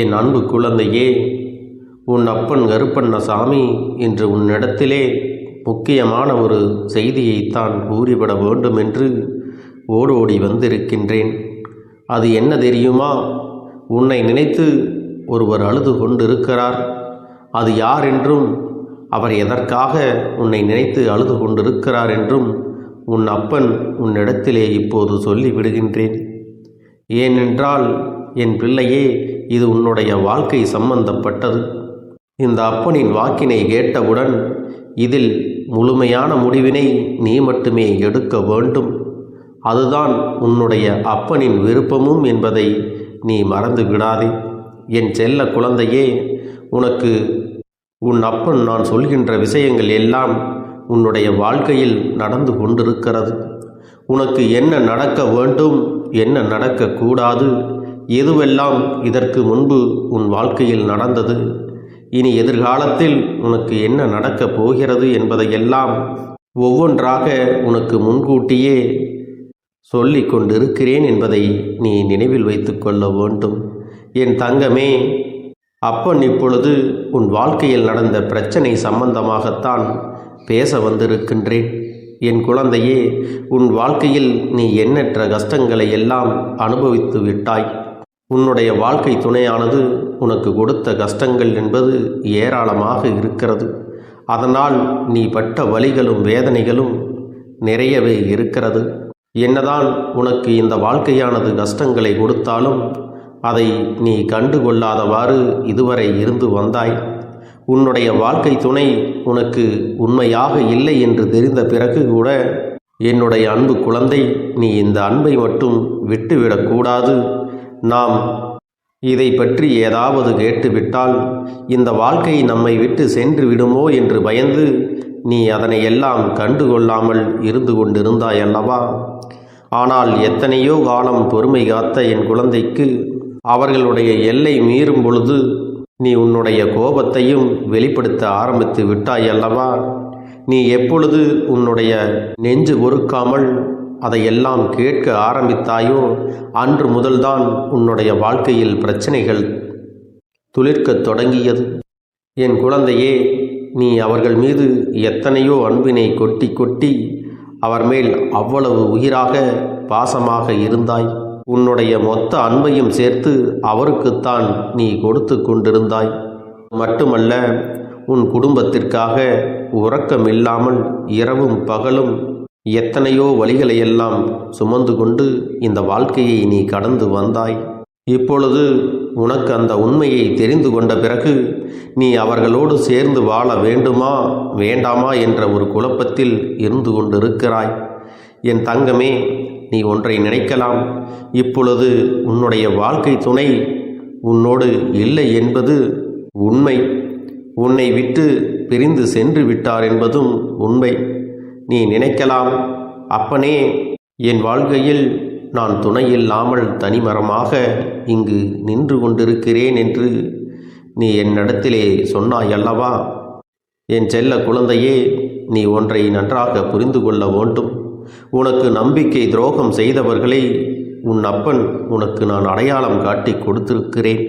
என் அன்பு குழந்தையே உன் அப்பன் கருப்பண்ணசாமி இன்று உன்னிடத்திலே முக்கியமான ஒரு செய்தியைத்தான் கூறிவிட வேண்டும் என்று ஓடோடி வந்திருக்கின்றேன். அது என்ன தெரியுமா? உன்னை நினைத்து ஒருவர் அழுது கொண்டிருக்கிறார். அது யார் என்றும் அவர் எதற்காக உன்னை நினைத்து அழுது கொண்டிருக்கிறார் என்றும் உன் அப்பன் உன்னிடத்திலே இப்போது சொல்லிவிடுகின்றேன். ஏனென்றால் என் பிள்ளையே இது உன்னுடைய வாழ்க்கை சம்பந்தப்பட்டது. இந்த அப்பனின் வாக்கினை கேட்டவுடன் இதில் முழுமையான முடிவினை நீ மட்டுமே எடுக்க வேண்டும். அதுதான் உன்னுடைய அப்பனின் விருப்பமும் என்பதை நீ மறந்து விடாதே. என் செல்ல குழந்தையே உனக்கு உன் அப்பன் நான் சொல்கின்ற விஷயங்கள் எல்லாம் உன்னுடைய வாழ்க்கையில் நடந்து கொண்டிருக்கிறது. உனக்கு என்ன நடக்க வேண்டும் என்ன நடக்கக்கூடாது எதுவெல்லாம் இதற்கு முன்பு உன் வாழ்க்கையில் நடந்தது? இனி எதிர்காலத்தில் உனக்கு என்ன நடக்கப் போகிறது என்பதையெல்லாம் ஒவ்வொன்றாக உனக்கு முன்கூட்டியே சொல்லி கொண்டிருக்கிறேன் என்பதை நீ நினைவில் வைத்து கொள்ள வேண்டும். என் தங்கமே அப்பன் இப்பொழுது உன் வாழ்க்கையில் நடந்த பிரச்சனை சம்பந்தமாகத்தான் பேச வந்திருக்கின்றேன். என் குழந்தையே உன் வாழ்க்கையில் நீ எண்ணற்ற கஷ்டங்களை எல்லாம் அனுபவித்து விட்டாய். உன்னுடைய வாழ்க்கை துணையானது உனக்கு கொடுத்த கஷ்டங்கள் என்பது ஏராளமாக இருக்கிறது. அதனால் நீ பட்ட வலிகளும் வேதனைகளும் நிறையவே இருக்கிறது. என்னதான் உனக்கு இந்த வாழ்க்கையானது கஷ்டங்களை கொடுத்தாலும் அதை நீ கண்டுகொள்ளாதவாறு இதுவரை இருந்து வந்தாய். உன்னுடைய வாழ்க்கை துணை உனக்கு உண்மையாக இல்லை என்று தெரிந்த பிறகு கூட என்னுடைய அன்பு குழந்தை நீ இந்த அன்பை மட்டும் விட்டுவிடக்கூடாது. நாம் இதை பற்றி ஏதாவது கேட்டுவிட்டால் இந்த வாழ்க்கை நம்மை விட்டு சென்று விடுமோ என்று பயந்து நீ அதனை எல்லாம் கண்டுகொள்ளாமல் இருந்து கொண்டிருந்தாய் அல்லவா ஆனால் எத்தனையோ காலம் பொறுமை காத்த என் குழந்தைக்கு அவர்களுடைய எல்லை மீறும் பொழுது நீ உன்னுடைய கோபத்தையும் வெளிப்படுத்த ஆரம்பித்து விட்டாய் அல்லவா நீ எப்பொழுது உன்னுடைய நெஞ்சு பொறுக்காமல் அதையெல்லாம் கேட்க ஆரம்பித்தாயோ? அன்று முதல்தான் உன்னுடைய வாழ்க்கையில் பிரச்சனைகள் துளிர்க்கத் தொடங்கியது. என் குழந்தையே நீ அவர்கள் மீது எத்தனையோ அன்பினை கொட்டி கொட்டி அவர் மேல் அவ்வளவு உயிராக பாசமாக இருந்தாய். உன்னுடைய மொத்த அன்பையும் சேர்த்து அவருக்குத்தான் நீ கொடுத்து கொண்டிருந்தாய். மட்டுமல்ல உன் குடும்பத்திற்காக உறக்கம் இல்லாமல் இரவும் பகலும் எத்தனையோ வழிகளையெல்லாம் சுமந்து கொண்டு இந்த வாழ்க்கையை நீ கடந்து வந்தாய். இப்பொழுது உனக்கு அந்த உண்மையை தெரிந்து கொண்ட பிறகு நீ அவர்களோடு சேர்ந்து வாழ வேண்டுமா வேண்டாமா என்ற ஒரு குழப்பத்தில் இருந்து கொண்டிருக்கிறாய். என் தங்கமே நீ ஒன்றை நினைக்கலாம். இப்பொழுது உன்னுடைய வாழ்க்கை துணை உன்னோடு இல்லை என்பது உண்மை. உன்னை விட்டு பிரிந்து சென்று விட்டார் என்பதும் உண்மை. நீ நினைக்கலாம். அப்பனே என் வாழ்க்கையில் நான் துணையில்லாமல் தனிமரமாக இங்கு நின்று கொண்டிருக்கிறேன் என்று நீ என்னிடத்திலே சொன்னாயல்லவா? என் செல்ல குழந்தையே நீ ஒன்றை நன்றாக புரிந்து கொள்ள வேண்டும். உனக்கு நம்பிக்கை துரோகம் செய்தவர்களை உன் அப்பன் உனக்கு நான் அடையாளம் காட்டி கொடுத்திருக்கிறேன்.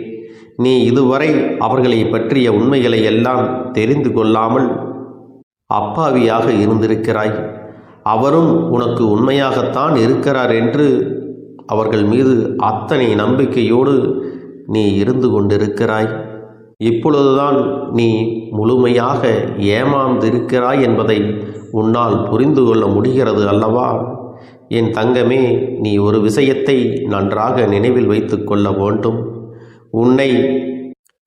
நீ இதுவரை அவர்களை பற்றிய உண்மைகளை எல்லாம் தெரிந்து கொள்ளாமல் அப்பாவியாக இருந்திருக்கிறாய். அவரும் உனக்கு உண்மையாகத்தான் இருக்கிறார் என்று அவர்கள் மீது அத்தனை நம்பிக்கையோடு நீ இருந்து கொண்டிருக்கிறாய். இப்பொழுதுதான் நீ முழுமையாக ஏமாந்திருக்கிறாய் என்பதை உன்னால் புரிந்து கொள்ள முடிகிறது அல்லவா? என் தங்கமே நீ ஒரு விஷயத்தை நன்றாக நினைவில் வைத்து கொள்ள வேண்டும். உன்னை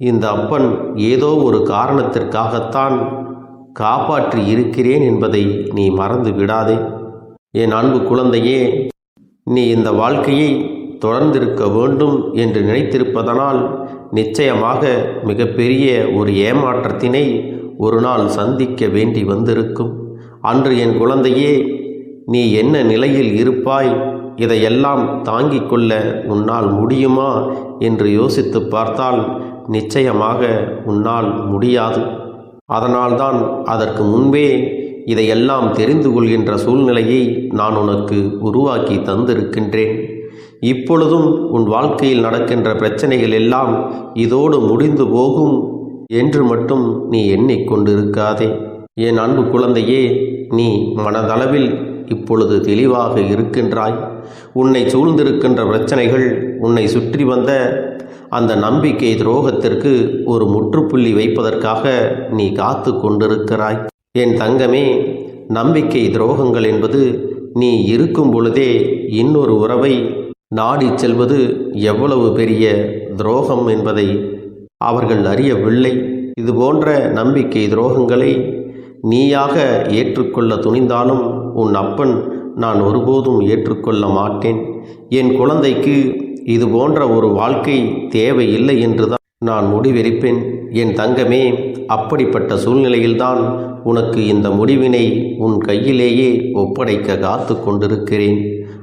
இந்த அப்பன் ஏதோ ஒரு காரணத்திற்காகத்தான் காப்பாற்றி இருக்கிறேன் என்பதை நீ மறந்து விடாதே. என் அன்பு குழந்தையே நீ இந்த வாழ்க்கையை தொடர்ந்திருக்க வேண்டும் என்று நினைத்திருப்பதனால் நிச்சயமாக மிகப்பெரிய ஒரு ஏமாற்றத்தினை ஒரு நாள் சந்திக்க வேண்டி வந்திருக்கும். அன்று என் குழந்தையே நீ என்ன நிலையில் இருப்பாய்? இதையெல்லாம் தாங்கிக் கொள்ள உன்னால் முடியுமா? என்று யோசித்து பார்த்தால் நிச்சயமாக உன்னால் முடியாது. அதனால்தான் அதற்கு முன்பே இதையெல்லாம் தெரிந்து கொள்கின்ற சூழ்நிலையை நான் உனக்கு உருவாக்கி தந்திருக்கின்றேன். இப்பொழுதும் உன் வாழ்க்கையில் நடக்கின்ற பிரச்சனைகள் எல்லாம் இதோடு முடிந்து போகும் என்று மட்டும் நீ எண்ணிக்கொண்டிருக்காதே என் அன்பு குழந்தையே நீ மனதளவில் இப்பொழுது தெளிவாக இருக்கின்றாய். உன்னை சூழ்ந்திருக்கின்ற பிரச்சனைகள் உன்னை சுற்றி வந்த அந்த நம்பிக்கை துரோகத்திற்கு ஒரு முற்றுப்புள்ளி வைப்பதற்காக நீ காத்து கொண்டிருக்கிறாய். என் தங்கமே நம்பிக்கை துரோகங்கள் என்பது நீ இருக்கும் பொழுதே இன்னொரு உறவை நாடிச் செல்வது எவ்வளவு பெரிய துரோகம் என்பதை அவர்கள் அறியவில்லை. இது போன்ற நம்பிக்கை துரோகங்களை நீயாக ஏற்றுக்கொள்ள துணிந்தாலும் உன் அப்பன் நான் ஒருபோதும் ஏற்றுக்கொள்ள மாட்டேன். என் குழந்தைக்கு இது போன்ற ஒரு வாழ்க்கை தேவையில்லை என்றுதான் நான் முடிவெடுப்பேன் என் தங்கமே அப்படிப்பட்ட சூழ்நிலையில்தான் உனக்கு இந்த முடிவினை உன் கையிலேயே ஒப்படைக்க காத்து கொண்டிருக்கிறேன்.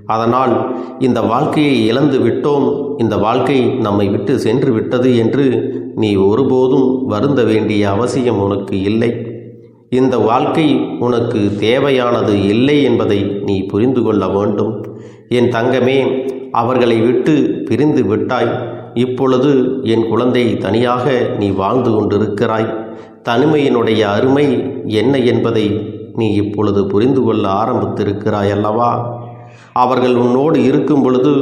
அதனால் இந்த வாழ்க்கையை இழந்து விட்டோம். இந்த வாழ்க்கை நம்மை விட்டு சென்று விட்டது என்று நீ ஒருபோதும் வருந்த வேண்டிய அவசியம் உனக்கு இல்லை. இந்த வாழ்க்கை உனக்கு தேவையானது இல்லை என்பதை நீ புரிந்து கொள்ள வேண்டும். என் தங்கமே அவர்களை விட்டு பிரிந்து விட்டாய். இப்பொழுது என் குழந்தை தனியாக நீ வாழ்ந்து கொண்டிருக்கிறாய். தனிமையினுடைய அருமை என்ன என்பதை நீ இப்பொழுது புரிந்து கொள்ள ஆரம்பித்திருக்கிறாய் அல்லவா அவர்கள் உன்னோடு இருக்கும் பொழுது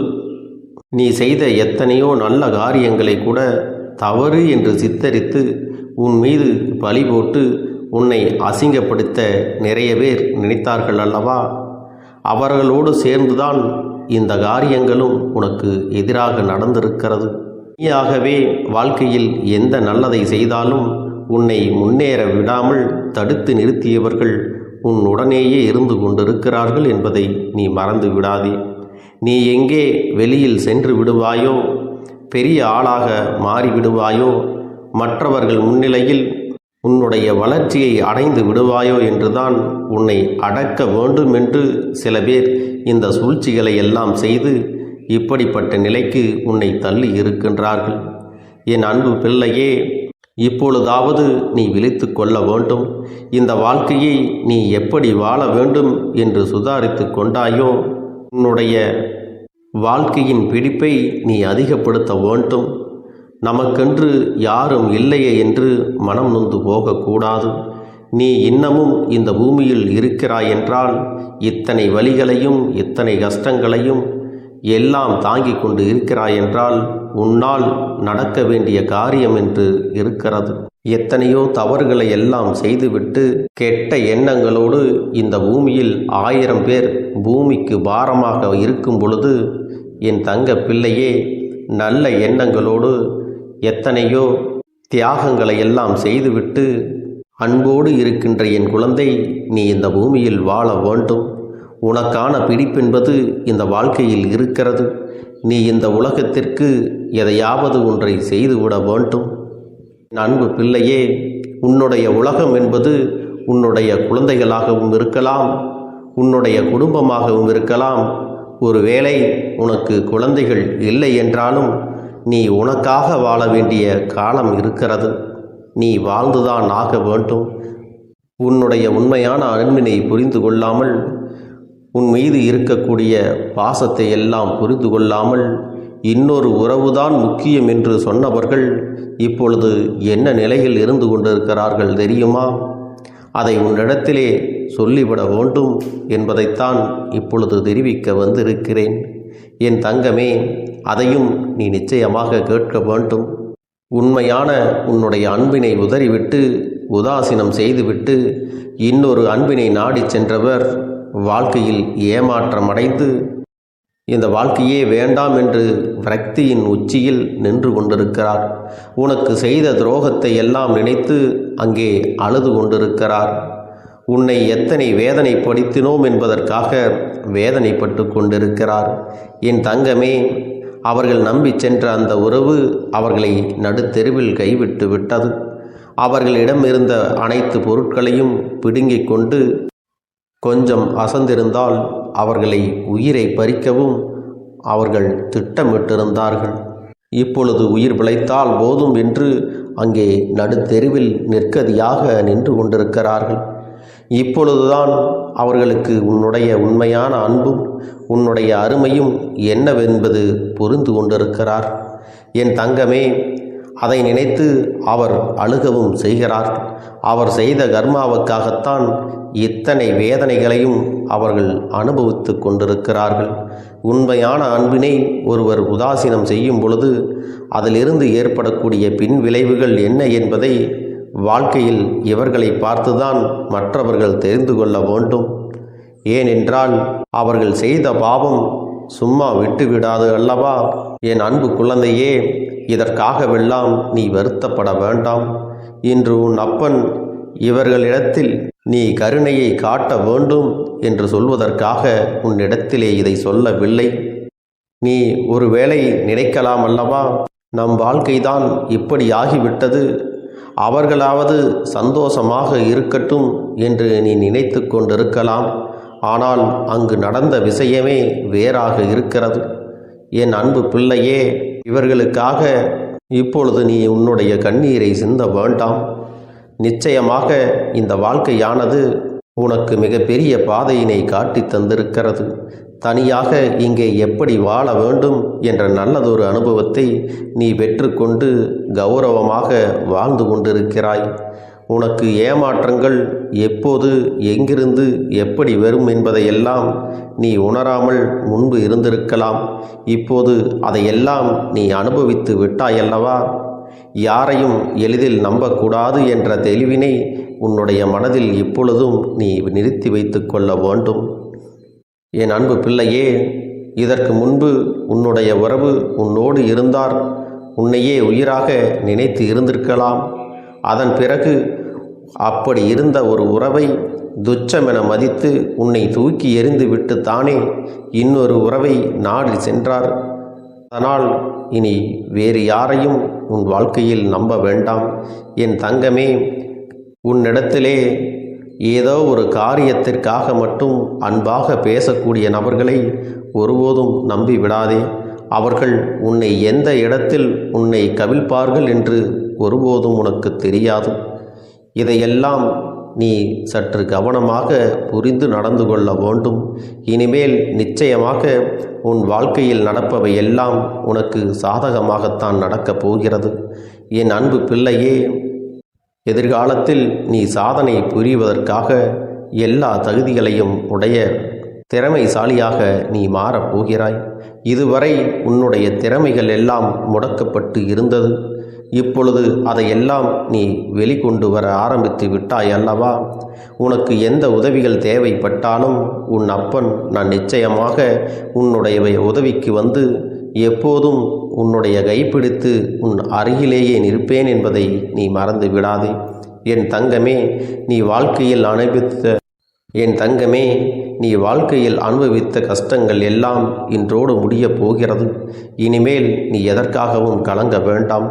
நீ செய்த எத்தனையோ நல்ல காரியங்களை கூட தவறு என்று சித்தரித்து உன் மீது பழி போட்டு உன்னை அசிங்கப்படுத்த நிறைய பேர் நினைத்தார்கள் அல்லவா? அவர்களோடு சேர்ந்துதான் இந்த காரியங்களும் உனக்கு எதிராக நடந்திருக்கிறது. நீயாகவே வாழ்க்கையில் எந்த நல்லதை செய்தாலும் உன்னை முன்னேற விடாமல் தடுத்து நிறுத்தியவர்கள் உன் உடனேயே இருந்து கொண்டிருக்கிறார்கள் என்பதை நீ மறந்து விடாதே. நீ எங்கே வெளியில் சென்று விடுவாயோ பெரிய ஆளாக மாறிவிடுவாயோ மற்றவர்கள் முன்னிலையில் உன்னுடைய வளர்ச்சியை அடைந்து விடுவாயோ என்றுதான் உன்னை அடக்க வேண்டும் என்று சில பேர் இந்த சூழ்ச்சிகளை எல்லாம் செய்து இப்படிப்பட்ட நிலைக்கு உன்னை தள்ளி இருக்கின்றார்கள். என் அன்பு பிள்ளையே இப்பொழுதாவது நீ விழித்து கொள்ள வேண்டும். இந்த வாழ்க்கையை நீ எப்படி வாழ வேண்டும் என்று சுதாரித்து கொண்டாயோ உன்னுடைய வாழ்க்கையின் பிடிப்பை நீ அதிகப்படுத்த வேண்டும். நமக்கென்று யாரும் இல்லையே என்று மனம் நொந்து போகக்கூடாது. நீ இன்னமும் இந்த பூமியில் இருக்கிறாய் என்றால் இத்தனை வழிகளையும் இத்தனை கஷ்டங்களையும் எல்லாம் தாங்கிக் கொண்டு இருக்கிறாய் என்றால் உன்னால் நடக்க வேண்டிய காரியம் என்று இருக்கிறது. எத்தனையோ தவறுகளை எல்லாம் செய்துவிட்டு கெட்ட எண்ணங்களோடு இந்த பூமியில் ஆயிரம் பேர் பூமிக்கு பாரமாக இருக்கும் பொழுது என் தங்க பிள்ளையே நல்ல எண்ணங்களோடு எத்தனையோ தியாகங்களை எல்லாம் செய்துவிட்டு அன்போடு இருக்கின்ற என் குழந்தை நீ இந்த பூமியில் வாழ வேண்டும். உனக்கான பிடிப்பென்பது இந்த வாழ்க்கையில் இருக்கிறது. நீ இந்த உலகத்திற்கு எதையாவது ஒன்றை செய்துவிட வேண்டும். அன்பு பிள்ளையே உன்னுடைய உலகம் என்பது உன்னுடைய குழந்தைகளாகவும் இருக்கலாம் உன்னுடைய குடும்பமாகவும் இருக்கலாம். ஒருவேளை உனக்கு குழந்தைகள் இல்லை என்றாலும் நீ உனக்காக வாழ வேண்டிய காலம் இருக்கிறது. நீ வாழ்ந்துதான் ஆக வேண்டும். உன்னுடைய உண்மையான அன்பினை புரிந்து கொள்ளாமல் உன் மீது இருக்கக்கூடிய பாசத்தை எல்லாம் புரிந்து கொள்ளாமல் இன்னொரு உறவுதான் முக்கியம் என்று சொன்னவர்கள் இப்பொழுது என்ன நிலையில் இருந்து கொண்டிருக்கிறார்கள் தெரியுமா? அதை உன்னிடத்திலே சொல்லிவிட வேண்டும் என்பதைத்தான் இப்பொழுது தெரிவிக்க வந்திருக்கிறேன். என் தங்கமே அதையும் நீ நிச்சயமாக கேட்க வேண்டும். உண்மையான உன்னுடைய அன்பினை உதறிவிட்டு உதாசீனம் செய்துவிட்டு இன்னொரு அன்பினை நாடிச் சென்றவர் வாழ்க்கையில் ஏமாற்றமடைந்து இந்த வாழ்க்கையே வேண்டாம் என்று விரக்தியின் உச்சியில் நின்று கொண்டிருக்கிறார். உனக்கு செய்த துரோகத்தை எல்லாம் நினைத்து அங்கே அழுது கொண்டிருக்கிறார். உன்னை எத்தனை வேதனைப்படுத்தினோம் என்பதற்காக வேதனைப்பட்டு கொண்டிருக்கிறார். என் தங்கமே அவர்கள் நம்பி சென்ற அந்த உறவு அவர்களை நடுத்தெருவில் கைவிட்டு விட்டது. அவர்களிடம் இருந்த அனைத்து பொருட்களையும் பிடுங்கிக் கொண்டு கொஞ்சம் அசந்திருந்தால் அவர்களை உயிரை பறிக்கவும் அவர்கள் திட்டமிட்டிருந்தார்கள். இப்பொழுது உயிர் பிழைத்தால் போதும் என்று அங்கே நடுத்தெருவில் நிற்கதியாக நின்று கொண்டிருக்கிறார்கள். இப்பொழுதுதான் அவர்களுக்கு உன்னுடைய உண்மையான அன்பும் உன்னுடைய அருமையும் என்னவென்பது புரிந்து கொண்டிருக்கிறார். என் தங்கமே அதை நினைத்து அவர் அழுகவும் செய்கிறார். அவர் செய்த கர்மாவுக்காகத்தான் இத்தனை வேதனைகளையும் அவர்கள் அனுபவித்து கொண்டிருக்கிறார்கள். உண்மையான அன்பினை ஒருவர் உதாசீனம் செய்யும் பொழுது அதிலிருந்து ஏற்படக்கூடிய பின் விளைவுகள் என்ன என்பதை வாழ்க்கையில் இவர்களை பார்த்துதான் மற்றவர்கள் தெரிந்து கொள்ள வேண்டும். ஏனென்றால் அவர்கள் செய்த பாவம் சும்மா விட்டுவிடாது அல்லவா? என் அன்பு குழந்தையே இதற்காகவெல்லாம் நீ வருத்தப்பட வேண்டாம். இன்று உன் அப்பன் இவர்களிடத்தில் நீ கருணையை காட்ட வேண்டும் என்று சொல்வதற்காக உன்னிடத்திலே இதை சொல்லவில்லை. நீ ஒருவேளை நினைக்கலாம் அல்லவா? நம் வாழ்க்கைதான் இப்படி ஆகிவிட்டது அவர்களாவது சந்தோஷமாக இருக்கட்டும் என்று நீ நினைத்து கொண்டிருக்கலாம். ஆனால் அங்கு நடந்த விஷயமே வேறாக இருக்கிறது. என் அன்பு பிள்ளையே இவர்களுக்காக இப்பொழுது நீ உன்னுடைய கண்ணீரை சிந்த வேண்டாம். நிச்சயமாக இந்த வாழ்க்கையானது உனக்கு மிகப்பெரிய பாதையினை காட்டி தந்திருக்கிறது. தனியாக இங்கே எப்படி வாழ வேண்டும் என்ற நல்லதொரு அனுபவத்தை நீ பெற்றுக்கொண்டு கௌரவமாக வாழ்ந்து கொண்டிருக்கிறாய். உனக்கு ஏமாற்றங்கள் எப்போது எங்கிருந்து எப்படி வரும் என்பதையெல்லாம் நீ உணராமல் முன்பு இருந்திருக்கலாம். இப்போது அதையெல்லாம் நீ அனுபவித்து விட்டாயல்லவா? யாரையும் எளிதில் நம்பக்கூடாது என்ற தெளிவினை உன்னுடைய மனதில் இப்பொழுதும் நீ நிறுத்தி வைத்து கொள்ள வேண்டும். என் அன்பு பிள்ளையே இதற்கு முன்பு உன்னுடைய உறவு உன்னோடு இருந்தார். உன்னையே உயிராக நினைத்து இருந்திருக்கலாம். அதன் பிறகு அப்படி இருந்த ஒரு உறவை துச்சமென மதித்து உன்னை தூக்கி எறிந்து விட்டு தானே இன்னொரு உறவை நாடி சென்றார். அதனால் இனி வேறு யாரையும் உன் வாழ்க்கையில் நம்ப வேண்டாம். என் தங்கமே உன்னிடத்திலே ஏதோ ஒரு காரியத்திற்காக மட்டும் அன்பாக பேசக்கூடிய நபர்களை ஒருபோதும் நம்பி விடாதே. அவர்கள் உன்னை எந்த இடத்தில் உன்னை கவிழ்ப்பார்கள் என்று ஒருபோதும் உனக்கு தெரியாது. இதையெல்லாம் நீ சற்று கவனமாக புரிந்து நடந்து கொள்ள வேண்டும். இனிமேல் நிச்சயமாக உன் வாழ்க்கையில் நடப்பவை எல்லாம் உனக்கு சாதகமாகத்தான் நடக்கப் போகிறது. என் அன்பு பிள்ளையே எதிர்காலத்தில் நீ சாதனை புரிவதற்காக எல்லா தகுதிகளையும் உடைய திறமைசாலியாக நீ மாறப் போகிறாய். இதுவரை உன்னுடைய திறமைகள் எல்லாம் முடக்கப்பட்டு இருந்தது. இப்பொழுது அதையெல்லாம் நீ வெளிக்கொண்டு வர ஆரம்பித்து விட்டாய் அல்லவா? உனக்கு எந்த உதவிகள் தேவைப்பட்டாலும் உன் அப்பன் நான் நிச்சயமாக உன்னுடைய உதவிக்கு வந்து எப்போதும் உன்னுடைய கைப்பிடித்து உன் அருகிலேயே நிற்பேன் என்பதை நீ மறந்து விடாதே. என் தங்கமே நீ வாழ்க்கையில் அனுபவித்த என் தங்கமே நீ வாழ்க்கையில் அனுபவித்த கஷ்டங்கள் எல்லாம் இன்றோடு முடியப் போகிறது. இனிமேல் நீ எதற்காகவும் கலங்க வேண்டாம்.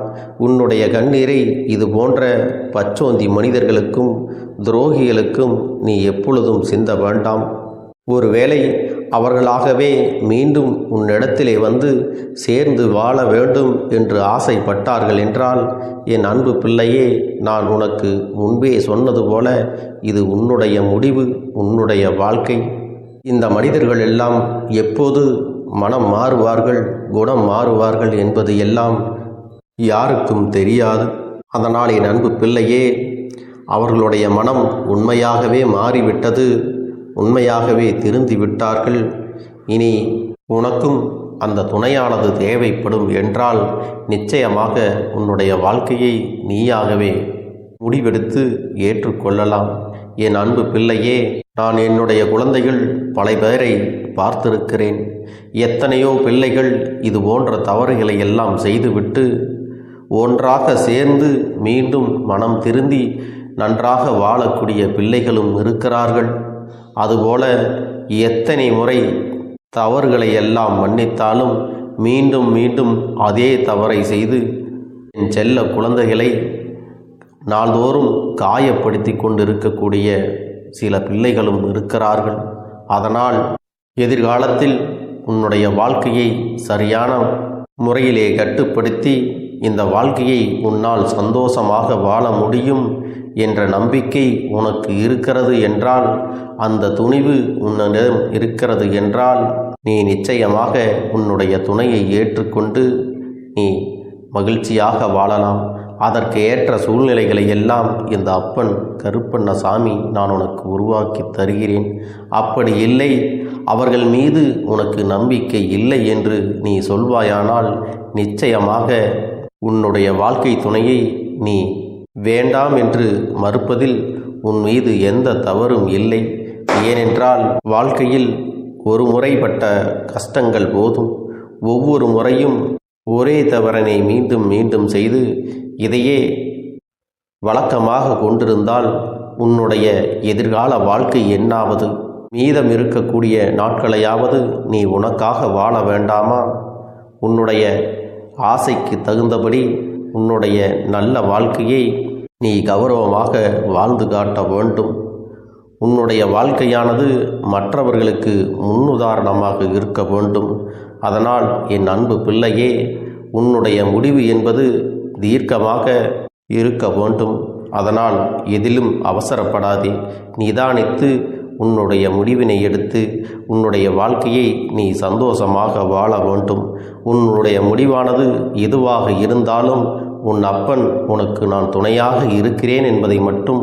உன்னுடைய கண்ணீரை இது போன்ற பச்சோந்தி மனிதர்களுக்கும் துரோகிகளுக்கும் நீ எப்பொழுதும் சிந்த வேண்டாம். ஒருவேளை அவர்களாகவே மீண்டும் உன்னிடத்திலே வந்து சேர்ந்து வாழ வேண்டும் என்று ஆசைப்பட்டார்கள் என்றால் என் அன்பு பிள்ளையே நான் உனக்கு முன்பே சொன்னது போல இது உன்னுடைய முடிவு உன்னுடைய வாழ்க்கை. இந்த மனிதர்கள் எல்லாம் எப்போது மனம் மாறுவார்கள் குணம் மாறுவார்கள் என்பது எல்லாம் யாருக்கும் தெரியாது. அதனால் என் அன்பு பிள்ளையே அவர்களுடைய மனம் உண்மையாகவே மாறிவிட்டது உண்மையாகவே திருந்தி விட்டார்கள். இனி உனக்கும் அந்த துணையானது தேவைப்படும் என்றால் நிச்சயமாக உன்னுடைய வாழ்க்கையை நீயாகவே முடிவெடுத்து ஏற்றுக்கொள்ளலாம். என் அன்பு பிள்ளையே நான் என்னுடைய குழந்தைகள் பல பேரை பார்த்திருக்கிறேன். எத்தனையோ பிள்ளைகள் இது போன்ற தவறுகளை எல்லாம் செய்துவிட்டு ஒன்றாக சேர்ந்து மீண்டும் மனம் திருந்தி நன்றாக வாழக்கூடிய பிள்ளைகளும் இருக்கிறார்கள். அதுபோல எத்தனை முறை தவறுகளை எல்லாம் மன்னித்தாலும் மீண்டும் மீண்டும் அதே தவறை செய்து என் செல்ல குழந்தைகளை நாள்தோறும் காயப்படுத்தி கொண்டிருக்கக்கூடிய சில பிள்ளைகளும் இருக்கிறார்கள். அதனால் எதிர்காலத்தில் உன்னுடைய வாழ்க்கையை சரியான முறையிலே கட்டுப்படுத்தி இந்த வாழ்க்கையை உன்னால் சந்தோஷமாக வாழ முடியும் என்ற நம்பிக்கை உனக்கு இருக்கிறது என்றால் அந்த துணிவு உன்னிடம் இருக்கிறது என்றால் நீ நிச்சயமாக உன்னுடைய துணையை ஏற்றுக்கொண்டு நீ மகிழ்ச்சியாக வாழலாம். அதற்கு ஏற்ற சூழ்நிலைகளை எல்லாம் இந்த அப்பன் கருப்பண்ணசாமி நான் உனக்கு உருவாக்கி தருகிறேன். அப்படி இல்லை அவர்கள் மீது உனக்கு நம்பிக்கை இல்லை என்று நீ சொல்வாயானால் நிச்சயமாக உன்னுடைய வாழ்க்கை துணையை நீ வேண்டாம் என்று மறுப்பதில் உன் மீது எந்த தவறும் இல்லை. ஏனென்றால் வாழ்க்கையில் ஒரு முறைப்பட்ட கஷ்டங்கள் போதும். ஒவ்வொரு முறையும் ஒரே தவறனை மீண்டும் மீண்டும் செய்து இதையே வழக்கமாக கொண்டிருந்தால் உன்னுடைய எதிர்கால வாழ்க்கை என்னாவது? மீதம் இருக்கக்கூடிய நாட்களையாவது நீ உனக்காக வாழ வேண்டாமா? உன்னுடைய ஆசைக்கு தகுந்தபடி உன்னுடைய நல்ல வாழ்க்கையை நீ கௌரவமாக வாழ்ந்து காட்ட வேண்டும். உன்னுடைய வாழ்க்கையானது மற்றவர்களுக்கு முன்னுதாரணமாக இருக்க வேண்டும். அதனால் என் அன்பு பிள்ளையே உன்னுடைய முடிவு என்பது தீர்க்கமாக இருக்க வேண்டும். அதனால் எதிலும் அவசரப்படாதே. நிதானித்து உன்னுடைய முடிவினை எடுத்து உன்னுடைய வாழ்க்கையை நீ சந்தோஷமாக வாழ வேண்டும். உன்னுடைய முடிவானது எதுவாக இருந்தாலும் உன் அப்பன் உனக்கு நான் துணையாக இருக்கிறேன் என்பதை மட்டும்